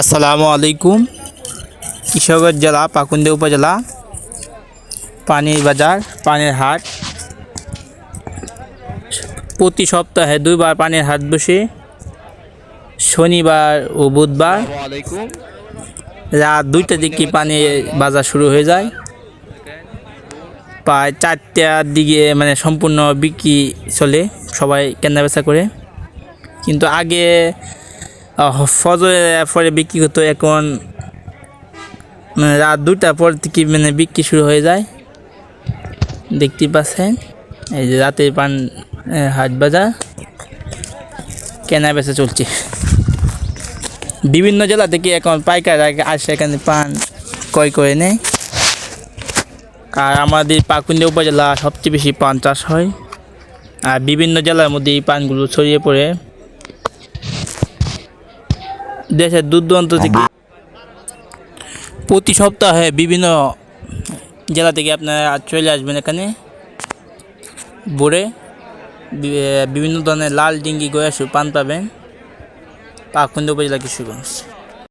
আসসালামু আলাইকুম। কৃষকগঞ্জ জেলা, পাকুন্দে উপজেলা, পানির বাজার, পানির হাট। প্রতি সপ্তাহে দুইবার পানির হাট বসে, শনিবার ও বুধবার রাত দুইটা দিকে পানি বাজার শুরু হয়ে যায়। প্রায় চারটার দিকে মানে সম্পূর্ণ বিক্রি চলে, সবাই কেনা বেচা করে। কিন্তু আগে ফজরের পরে বিক্রি হতো এখন মানে রাত দুটার পর থেকে মানে বিক্রি শুরু হয়ে যায়। দেখতে পাচ্ছেন, এই যে রাতের পান হাট বাজার, কেনা বেচা চলছে। বিভিন্ন জেলা থেকে এখন পাইকার আসে এখানে পান ক্রয় করে নেয়। আর আমাদের পাকুন্দিয়া উপজেলা সবচেয়ে বেশি পান চাষ হয়। আর বিভিন্ন জেলার মধ্যে এই পানগুলো ছড়িয়ে পড়ে। দেশের দূর দূরান্ত থেকে প্রতি সপ্তাহে বিভিন্ন জেলা থেকে আপনারা চলে আসবেন এখানে। ভোরে বিভিন্ন ধরনের লাল ডিঙ্গি গয়াসু পান পাবেন। পাকুন্দ উপজেলা কিশোরগঞ্জ।